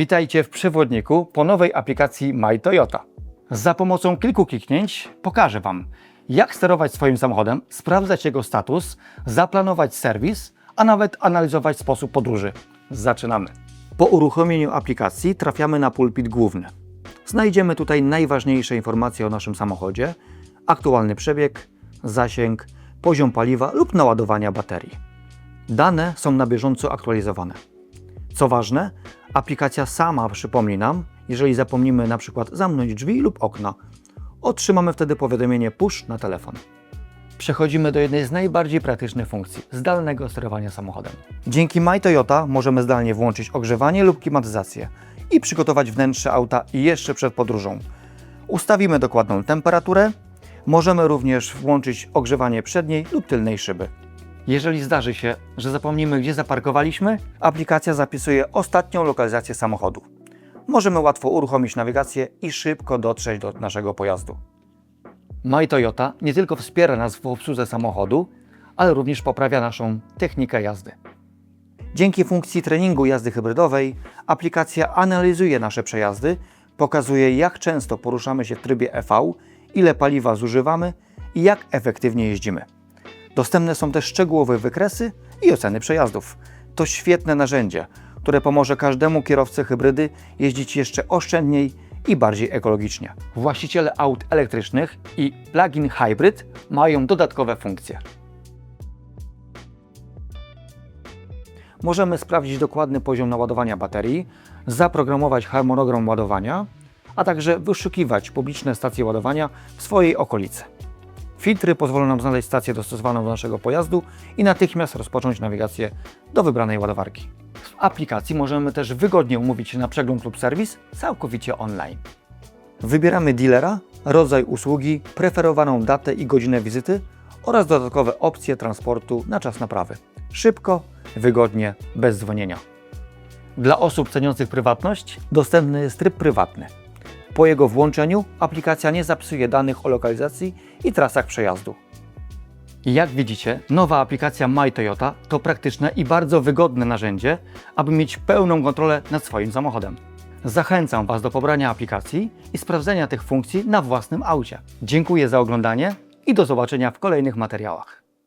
Witajcie w przewodniku po nowej aplikacji My Toyota. Za pomocą kilku kliknięć pokażę Wam, jak sterować swoim samochodem, sprawdzać jego status, zaplanować serwis, a nawet analizować sposób podróży. Zaczynamy. Po uruchomieniu aplikacji trafiamy na pulpit główny. Znajdziemy tutaj najważniejsze informacje o naszym samochodzie, aktualny przebieg, zasięg, poziom paliwa lub naładowania baterii. Dane są na bieżąco aktualizowane. Co ważne, aplikacja sama przypomni nam, jeżeli zapomnimy na przykład zamknąć drzwi lub okna. Otrzymamy wtedy powiadomienie push na telefon. Przechodzimy do jednej z najbardziej praktycznych funkcji zdalnego sterowania samochodem. Dzięki My Toyota możemy zdalnie włączyć ogrzewanie lub klimatyzację i przygotować wnętrze auta jeszcze przed podróżą. Ustawimy dokładną temperaturę, możemy również włączyć ogrzewanie przedniej lub tylnej szyby. Jeżeli zdarzy się, że zapomnimy, gdzie zaparkowaliśmy, aplikacja zapisuje ostatnią lokalizację samochodu. Możemy łatwo uruchomić nawigację i szybko dotrzeć do naszego pojazdu. My Toyota nie tylko wspiera nas w obsłudze samochodu, ale również poprawia naszą technikę jazdy. Dzięki funkcji treningu jazdy hybrydowej aplikacja analizuje nasze przejazdy, pokazuje jak często poruszamy się w trybie EV, ile paliwa zużywamy i jak efektywnie jeździmy. Dostępne są też szczegółowe wykresy i oceny przejazdów. To świetne narzędzie, które pomoże każdemu kierowcy hybrydy jeździć jeszcze oszczędniej i bardziej ekologicznie. Właściciele aut elektrycznych i plug-in hybrid mają dodatkowe funkcje. Możemy sprawdzić dokładny poziom naładowania baterii, zaprogramować harmonogram ładowania, a także wyszukiwać publiczne stacje ładowania w swojej okolicy. Filtry pozwolą nam znaleźć stację dostosowaną do naszego pojazdu i natychmiast rozpocząć nawigację do wybranej ładowarki. W aplikacji możemy też wygodnie umówić się na przegląd lub serwis całkowicie online. Wybieramy dealera, rodzaj usługi, preferowaną datę i godzinę wizyty oraz dodatkowe opcje transportu na czas naprawy. Szybko, wygodnie, bez dzwonienia. Dla osób ceniących prywatność dostępny jest tryb prywatny. Po jego włączeniu aplikacja nie zapisuje danych o lokalizacji i trasach przejazdu. Jak widzicie, nowa aplikacja My Toyota to praktyczne i bardzo wygodne narzędzie, aby mieć pełną kontrolę nad swoim samochodem. Zachęcam Was do pobrania aplikacji i sprawdzenia tych funkcji na własnym aucie. Dziękuję za oglądanie i do zobaczenia w kolejnych materiałach.